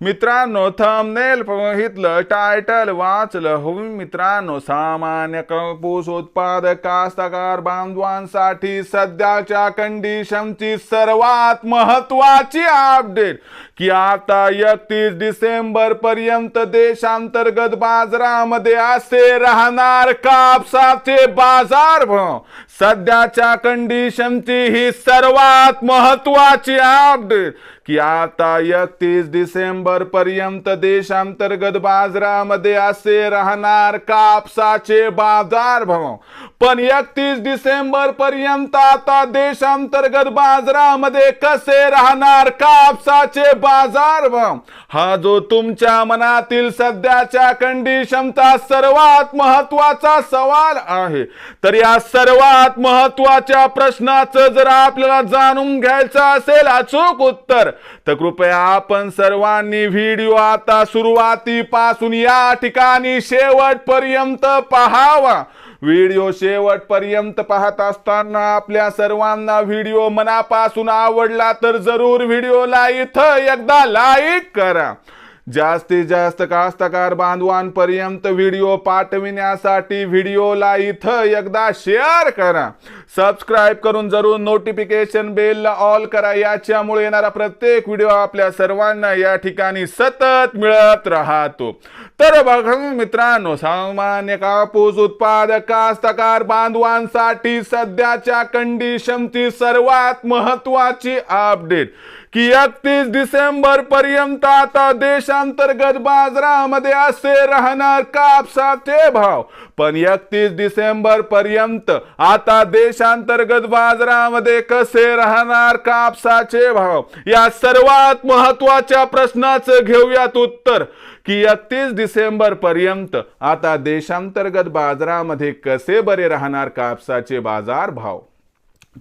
मित्रांनो थंबनेल बघितलं टायटल वाचलं. हो मित्रांनो सामान्य कापूस उत्पादक कास्तकार बांधवांसाठी सध्याच्या कंडिशनची सर्वात महत्वाची अपडेट की आता एकतीस डिसेंबर पर्यंत देशांतर्गत बाजारामध्ये असे राहणार कापसाचे बाजार भाव. सध्याच्या कंडिशनची ही सर्वात महत्वाची अपडेट की आता एकतीस डिसेंबर पर्यंत देशांतर्गत बाजारामध्ये असे राहणार कापसाचे बाजार भाव. पण एकतीस डिसेंबर पर्यंत आता देशांतर्गत बाजारामध्ये कसे राहणार कापसाचे बाजार भाव? हा जो तुमच्या मनातील सध्याच्या कंडिशनचा सर्वात महत्त्वाचा सवाल आहे. तर या सर्वात महत्त्वाच्या प्रश्नाचं जर आपल्याला जाणून घ्यायचं असेल अचूक उत्तर तर कृपया आपण सर्वांनी व्हिडिओ आता सुरुवातीपासून या ठिकाणी शेवटपर्यंत पहावा. व्हिडिओ शेवटपर्यंत पाहत असताना आपल्या सर्वांना व्हिडिओ मनापासून आवडला तर जरूर व्हिडिओला इथं एकदा लाईक करा. जास्तीत जास्त कास्तकार बांधवांपर्यंत व्हिडिओ पाठविण्यासाठी व्हिडिओला इथं एकदा शेअर करा. सबस्क्राईब करून जरूर नोटिफिकेशन बेलला ऑल करा. याच्यामुळे येणारा प्रत्येक व्हिडिओ आपल्या सर्वांना या ठिकाणी सतत मिळत राहतो. तर बघा मित्रांनो सामान्य कापूस उत्पादक कास्तकार बांधवांसाठी सध्याच्या कंडिशनची सर्वात महत्वाची अपडेट की एकतीस डिसेंबर पर्यंत आता देशांतर्गत बाजारामध्ये असे राहणार कापसाचे भाव. पण एकतीस डिसेंबर पर्यंत आता देशांतर्गत बाजारामध्ये कसे राहणार कापसाचे भाव? या सर्वात महत्त्वाच्या प्रश्नाचं घेऊयात उत्तर. की एकतीस डिसेंबर पर्यंत आता देशांतर्गत बाजारामध्ये कसे बरे राहणार कापसाचे बाजार भाव?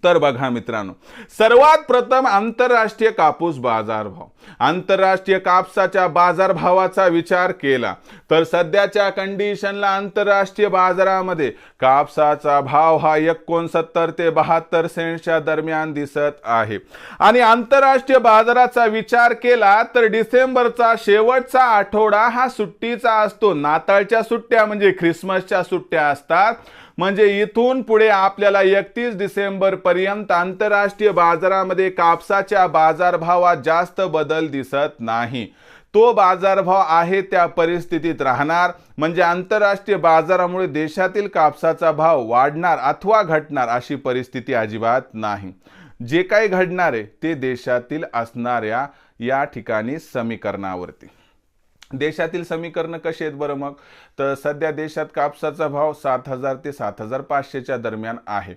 तर बघा मित्रांनो सर्वात प्रथम आंतरराष्ट्रीय कापूस बाजारभाव. आंतरराष्ट्रीय कापसाच्या बाजारभावाचा विचार केला तर सध्याच्या कंडिशनला आंतरराष्ट्रीय बाजारामध्ये कापसाचा भाव हा एकोणसत्तर ते बहात्तर सेंटच्या दरम्यान दिसत आहे. आणि आंतरराष्ट्रीय बाजाराचा विचार केला तर डिसेंबरचा शेवटचा आठवडा हा सुट्टीचा असतो. नाताळच्या सुट्ट्या म्हणजे ख्रिसमसच्या सुट्ट्या असतात. म्हणजे इथून पुढे आपल्याला एकतीस डिसेंबर पर्यंत आंतरराष्ट्रीय बाजारामध्ये कापसाच्या बाजारभावात जास्त बदल दिसत नाही. तो बाजारभाव आहे त्या परिस्थितीत राहणार. म्हणजे आंतरराष्ट्रीय बाजारामुळे देशातील कापसाचा भाव वाढणार अथवा घटणार अशी परिस्थिती अजिबात नाही. जे काही घडणार आहे ते देशातील असणाऱ्या या ठिकाणी समीकरणावरती. देशातील समीकरण कशी आहेत बरं मग? तर सध्या देशात कापसाचा भाव सात हजार ते सात हजार पाचशेच्या दरम्यान आहे.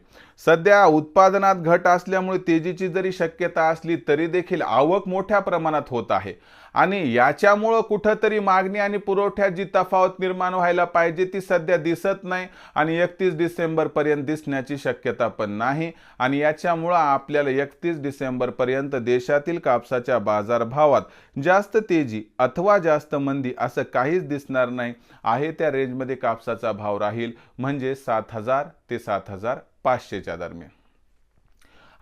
सध्या उत्पादनात घट असल्यामुळे तेजीची जरी शक्यता असली तरी देखील आवक मोठ्या प्रमाणात होत आहे. आणि याच्यामुळं कुठंतरी मागणी आणि पुरवठ्यात जी तफावत निर्माण व्हायला पाहिजे ती सध्या दिसत नाही आणि एकतीस डिसेंबरपर्यंत दिसण्याची शक्यता पण नाही. आणि याच्यामुळं आपल्याला एकतीस डिसेंबरपर्यंत देशातील कापसाच्या बाजारभावात जास्त तेजी अथवा जास्त मंदी असं काहीच दिसणार नाही. आहे त्या रेंजमध्ये कापसाचा भाव राहील म्हणजे सात हजार ते सात हजार पाचशेच्या दरम्यान.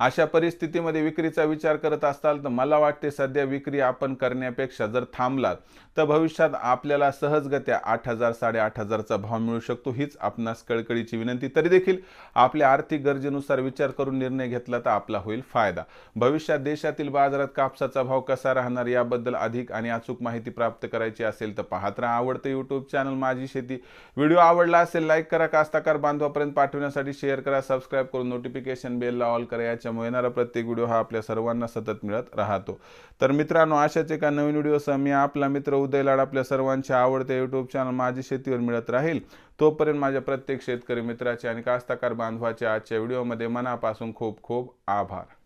अशा परिस्थितीमध्ये विक्रीचा विचार करत असाल तर मला वाटते सध्या विक्री आपण करण्यापेक्षा जर थांबलात तर भविष्यात आपल्याला सहजगत्या आठ हजार साडेआठ हजारचा भाव मिळू शकतो. हीच आपणास कळकळीची विनंती. तरी देखील आपल्या आर्थिक गरजेनुसार विचार करून निर्णय घेतला तर आपला होईल फायदा. भविष्यात देशातील बाजारात कापसाचा भाव कसा राहणार याबद्दल अधिक आणि अचूक माहिती प्राप्त करायची असेल तर पाहत राहा आवडतं यूट्यूब चॅनल माझी शेती. व्हिडिओ आवडला असेल लाईक करा. कास्ताकार बांधवापर्यंत पाठवण्यासाठी शेअर करा. सबस्क्राईब करून नोटिफिकेशन बेलला ऑल करा. याच्यामुळे येणारा प्रत्येक व्हिडिओ हा आपल्या सर्वांना सतत मिळत राहतो. तर मित्रांनो अशाच एका नवीन व्हिडिओसह मी आपला मित्र उदय लाड आपल्या सर्वांच्या आवडत्या यूट्यूब चॅनल माझी शेतीवर मिळत राहील. तोपर्यंत माझ्या प्रत्येक शेतकरी मित्राचे आणि कास्ताकार बांधवाचे आजच्या व्हिडिओमध्ये मनापासून खूप खूप आभार.